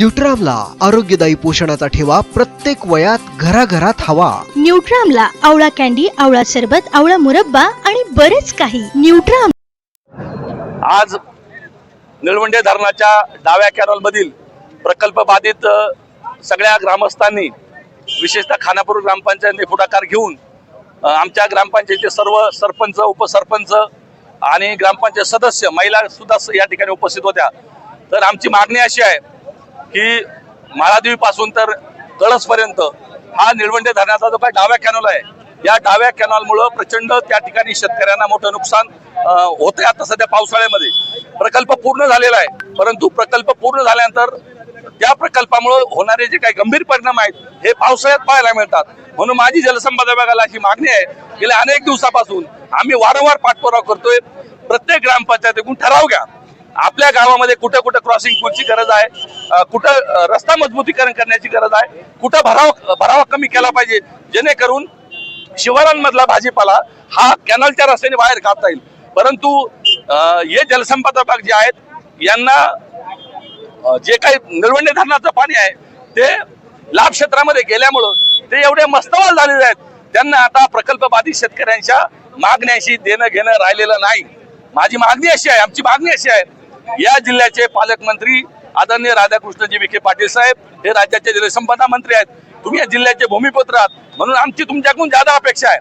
न्यूट्रामला आरोग्यदायी पोषणाचा ठेवा प्रत्येक वयात घराघरात हवा. न्यूट्रामला आवळा कॅन्डी आवळा सरबत आवळा मुरब्बा आणि बरेच काही. न्यूट्राम आज निळवंडे धरणाच्या डाव्या कॅनॉलमधील प्रकल्प बाधित सगळ्या ग्रामस्थांनी विशेषतः खानापूर ग्रामपंचायतने पुढाकार घेऊन आमच्या ग्रामपंचायतीचे सर्व सरपंच उपसरपंच आणि ग्रामपंचायत सदस्य महिला सुद्धा या ठिकाणी उपस्थित होत्या. तर आमची मागणी अशी आहे की माळादेवीपासून तर कळसपर्यंत हा निळवंडे धरणाचा जो काही डाव्या कॅनॉल आहे या डाव्या कॅनॉलमुळं प्रचंड त्या ठिकाणी शेतकऱ्यांना मोठं नुकसान होतंय आता सध्या पावसाळ्यामध्ये. प्रकल्प पूर्ण झालेला आहे परंतु प्रकल्प पूर्ण झाल्यानंतर त्या प्रकल्पामुळे होणारे जे काही गंभीर परिणाम आहेत हे पावसाळ्यात पाहायला मिळतात. म्हणून माझी जलसंपदा विभागाला अशी मागणी आहे गेल्या अनेक दिवसापासून आम्ही वारंवार पाठपुरावा करतोय. प्रत्येक ग्रामपंचायतीकडून ठराव घ्या. आपल्या गावामध्ये कुठं कुठं क्रॉसिंग पूलची गरज आहे? कुठं रस्ता मजबूतीकरण करण्याची गरज आहे? कुठं भराव भरावा कमी केला पाहिजे? जेणेकरून शिवारांमधला भाजीपाला हा कॅनलच्या रस्त्याने बाहेर काढता येईल. परंतु हे जलसंपदा भाग जे आहेत यांना जे काही निळवंडे धरणाचं पाणी आहे ते लाभ क्षेत्रामध्ये गेल्यामुळं ते एवढे मस्तवाल झालेले आहेत. त्यांना आता प्रकल्प बाधित शेतकऱ्यांच्या मागण्याशी देणं घेणं राहिलेलं नाही. माझी मागणी अशी आहे आमची मागणी अशी आहे या जिल्ह्याचे पालकमंत्री आदरणीय राधाकृष्णजी विखे पाटील साहेब हे राज्याचे जलसंपदा मंत्री आहेत. तुम्ही या जिल्ह्याचे भूमिपुत्र आहात. म्हणून आमची तुमच्याकडून जादा अपेक्षा आहे.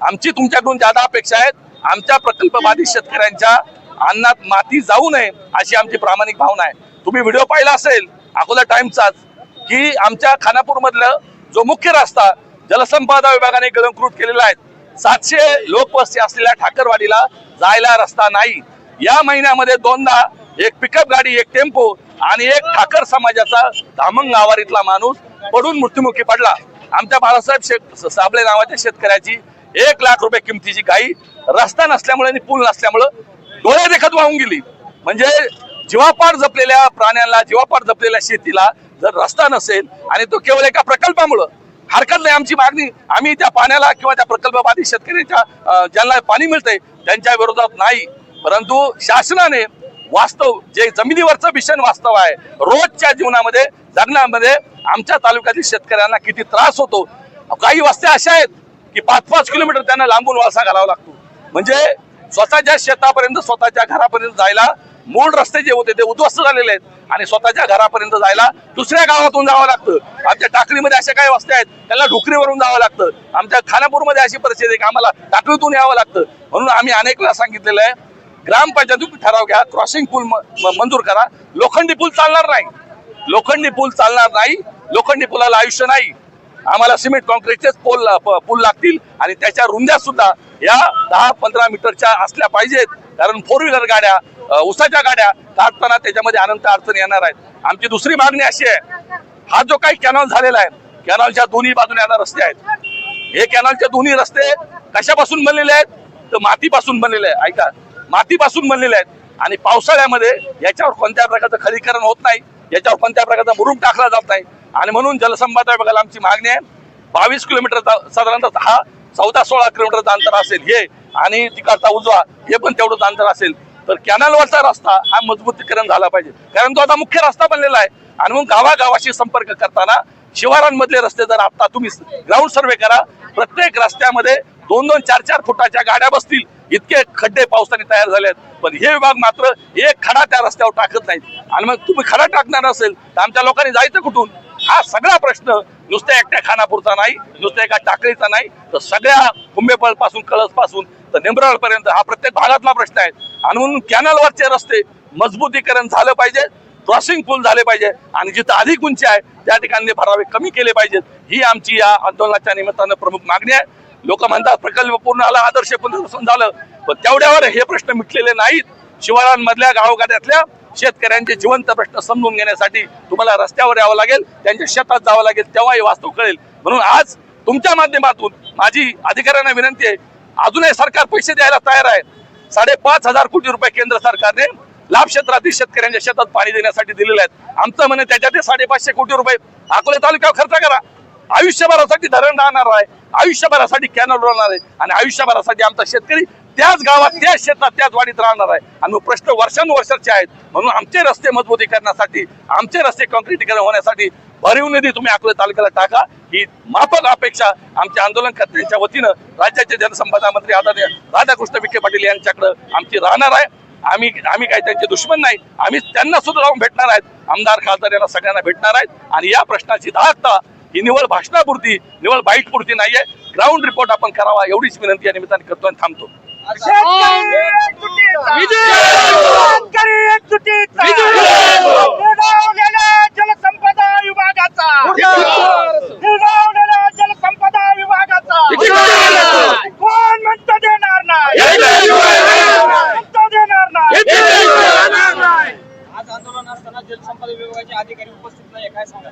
आमची तुमच्याकडून जादा अपेक्षा आहेत. आमच्या प्रकल्प बाधित शेतकऱ्यांच्या अन्नात माती जाऊ नये अशी आमची प्रामाणिक भावना आहे. तुम्ही व्हिडिओ पाहिला असेल अकोला टाइम्सचाच की आमच्या खानापूर मधलं जो मुख्य रस्ता जलसंपदा विभागाने गिळंकृत केलेला आहे. सातशे लोकवस्ती असलेल्या ठाकरवाडीला जायला रस्ता नाही. या महिन्यामध्ये दोनदा एक पिकअप गाडी एक टेम्पो आणि एक ठाकर समाजाचा धामंग गावारीतला माणूस पडून मृत्युमुखी पडला. आमच्या बाळासाहेब शेख साबळे नावाच्या शेतकऱ्याची एक लाख रुपये किमतीची गाई रस्ता नसल्यामुळे आणि पूल नसल्यामुळं डोळ्या देखत वाहून गेली. म्हणजे जीवापाड जपलेल्या प्राण्यांना जीवापाड जपलेल्या शेतीला जर रस्ता नसेल आणि तो केवळ एका प्रकल्पामुळं हरकत नाही आमची मागणी आम्ही त्या पाण्याला किंवा त्या प्रकल्पबाधित शेतकऱ्यांच्या ज्यांना पाणी मिळतंय त्यांच्या विरोधात नाही. परंतु शासनाने वास्तव जे जमिनीवरचं भीषण वास्तव आहे रोजच्या जीवनामध्ये जगण्यामध्ये आमच्या तालुक्यातील शेतकऱ्यांना किती त्रास होतो. काही वस्त्या अशा आहेत की पाच पाच किलोमीटर त्यांना लांबून वारसा घालावा लागतो. म्हणजे स्वतःच्या शेतापर्यंत स्वतःच्या घरापर्यंत जायला मूळ रस्ते जे होते ते उद्ध्वस्त झालेले आहेत. आणि स्वतःच्या घरापर्यंत जायला दुसऱ्या गावातून जावं लागतं. आमच्या टाकळीमध्ये अशा काही वस्त्या आहेत त्यांना डुकरीवरून जावं लागतं. आमच्या खानापूरमध्ये अशी परिस्थिती आहे की आम्हाला टाकळीतून यावं लागतं. म्हणून आम्ही अनेक वेळा सांगितलेलं आहे ग्रामपंचायतीतून ठराव घ्या क्रॉसिंग पूल म- मंजूर करा. लोखंडी पूल चालणार नाही. लोखंडी पूल चालणार नाही. लोखंडी पुलाला आयुष्य नाही. आम्हाला सिमेंट कॉन्क्रीटचेच पोल पूल लागतील आणि त्याच्या रुंद्या सुद्धा या दहा पंधरा मीटरच्या असल्या पाहिजेत. कारण फोर व्हीलर गाड्या उसाच्या गाड्या काढताना त्याच्यामध्ये अनंत अडचणी येणार आहेत. आमची दुसरी मागणी अशी आहे. हा जो काही कॅनॉल झालेला आहे कॅनॉलच्या दोन्ही बाजूने आता रस्ते आहेत. हे कॅनॉलचे दोन्ही रस्ते कशापासून बनलेले आहेत? तर मातीपासून बनलेले आहे ऐका मातीपासून बनलेले आहेत. आणि पावसाळ्यामध्ये याच्यावर कोणत्या प्रकारचं खरीकरण होत नाही याच्यावर कोणत्या प्रकारचा मुरुम टाकला जात नाही. आणि म्हणून जलसंपदा विभागाला आमची मागणी आहे बावीस किलोमीटर साधारणतः हा चौदा सोळा किलोमीटरचं अंतर असेल हे आणि तिकडचा उजवा हे पण तेवढंच अंतर असेल. तर कॅनलवरचा रस्ता हा मजबूतीकरण झाला पाहिजे. कारण तो आता मुख्य रस्ता बनलेला आहे. आणि मग गावागावाशी संपर्क करताना शिवारांमधले रस्ते जर आता तुम्ही ग्राउंड सर्वे करा प्रत्येक रस्त्यामध्ये दोन दोन चार चार फुटाच्या गाड्या बसतील. इतके खड्डे पावसाने तयार झाले आहेत पण हे विभाग मात्र एक खडा त्या रस्त्यावर टाकत नाहीत. आणि मग तुम्ही खडा टाकणार असेल तर आमच्या लोकांनी जायचं कुठून? हा सगळा प्रश्न नुसत्या एकट्या खानापूरचा नाही नुसत्या एका टाकळीचा नाही तर सगळ्या कुंभेपळपासून कळसपासून तर निमराळ पर्यंत हा प्रत्येक भागातला प्रश्न आहे. आणि म्हणून कॅनलवरचे रस्ते मजबूतीकरण झालं पाहिजे क्रॉसिंग पूल झाले पाहिजे आणि जिथं अधिक उंची आहे त्या ठिकाणी भरावे कमी केले पाहिजेत. ही आमची या आंदोलनाच्या निमित्तानं प्रमुख मागणी आहे. लोक म्हणतात प्रकल्प पूर्ण आला आदर्श पुनर्वसन झालं. पण तेवढ्यावर हे प्रश्न मिटलेले नाहीत. शिवारांमधल्या गावगाड्यातल्या शेतकऱ्यांचे जिवंत प्रश्न समजून घेण्यासाठी तुम्हाला रस्त्यावर यावं लागेल त्यांच्या शेतात जावं लागेल तेव्हा हे वास्तव कळेल. म्हणून आज तुमच्या माध्यमातून माझी अधिकाऱ्यांना विनंती आहे अजूनही सरकार पैसे द्यायला तयार आहे. साडेपाच हजार कोटी रुपये केंद्र सरकारने लाभ क्षेत्रातील शेतकऱ्यांच्या शेतात पाणी देण्यासाठी दिलेले आहेत. आमचं म्हणे त्याच्यात साडेपाचशे कोटी रुपये अकोले तालुक्यावर खर्च करा. आयुष्यभरासाठी धरण राहणार आहे. आयुष्यभरासाठी कॅनल राहणार आहे. आणि आयुष्यभरासाठी आमचा शेतकरी त्याच गावात त्याच शेतात त्याच वाडीत राहणार आहे. आणि प्रश्न वर्षानुवर्षाचे आहेत. म्हणून आमचे रस्ते मजबूतीकरणासाठी आमचे रस्ते कॉन्क्रीटीकरण होण्यासाठी भरीव निधी तुम्ही अकोले तालुक्याला टाका. ही माफक अपेक्षा आमच्या आंदोलनकर्त्यांच्या वतीनं राज्याचे जनसंपदा मंत्री आदरणीय राधाकृष्ण विखे पाटील यांच्याकडे आमची राहणार आहे. आम्ही आम्ही काही त्यांचे दुश्मन नाही. आम्ही त्यांना सुद्धा राहून भेटणार आहेत. आमदार खासदार यांना सगळ्यांना भेटणार आहेत. आणि या प्रश्नाची दाहकता ही निवळ भाषणापुरती निवळ बाईट पुरती नाहीये. ग्राउंड रिपोर्ट आपण करावा एवढीच विनंती या निमित्ताने करतो आणि थांबतो. जलसंपदा विभागाचा निर्गावलेल्या जलसंपदा विभागाचा कोण म्हणतं देणार नाही म्हणतं देणार नाही आज आंदोलन असताना जलसंपदा विभागाचे अधिकारी उपस्थित नाही काय सांगा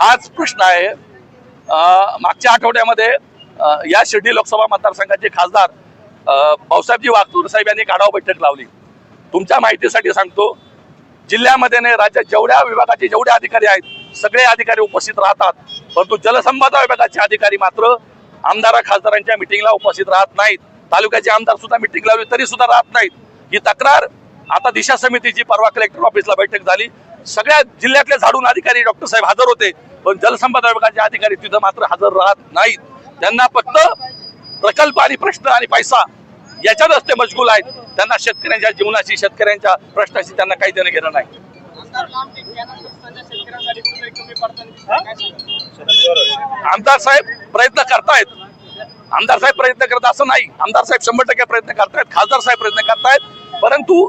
हाच प्रश्न आहे. मागच्या आठवड्यामध्ये या शिर्डी लोकसभा मतदारसंघाचे खासदार भाऊसाहेबजी वागतूर साहेब यांनी गाढाव आढावा बैठक लावली. तुमच्या माहितीसाठी सांगतो जिल्ह्यामध्ये नाही राज्यात जेवढ्या विभागाचे जेवढे अधिकारी आहेत सगळे अधिकारी उपस्थित राहतात. परंतु जलसंपदा विभागाचे अधिकारी मात्र आमदार खासदारांच्या मिटिंगला उपस्थित राहत नाहीत. तालुक्याचे आमदार सुद्धा मिटिंग लावली तरी सुद्धा राहत नाहीत. ही तक्रार आता दिशा समितीची परवा कलेक्टर ऑफिसला बैठक झाली सगळ्या जिल्ह्यातले झाडून अधिकारी डॉक्टर साहेब हजर होते पण जलसंपदा विभागाचे अधिकारी तिथं मात्र हजर राहत नाहीत. त्यांना फक्त प्रकल्प आणि प्रश्न आणि पैसा याच्यातच ते मशगूल आहेत. त्यांना शेतकऱ्यांच्या जीवनाशी शेतकऱ्यांच्या प्रश्नाशी त्यांना काही देणं घेणं नाही. आमदार साहेब प्रयत्न करतायत. आमदार साहेब प्रयत्न करत असं नाही. आमदार साहेब शंभर टक्के प्रयत्न करतायत. खासदार साहेब प्रयत्न करतायत. परंतु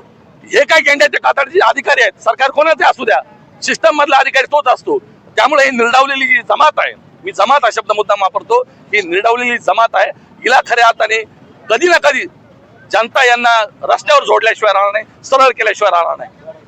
हे काय गेंड्याचे कातडचे अधिकारी आहेत? सरकार कोणाचे असू द्या. सिस्टम मधला अधिकारी तोच असतो. त्यामुळे ही निर्डावलेली जी जमात आहे मी जमात हा शब्द मुद्दा वापरतो ही निर्डावलेली जमात आहे. हिला खऱ्या अर्थाने कधी ना कधी जनता यांना रस्त्यावर जोडल्याशिवाय राहणार नाही सरळ केल्याशिवाय राहणार नाही.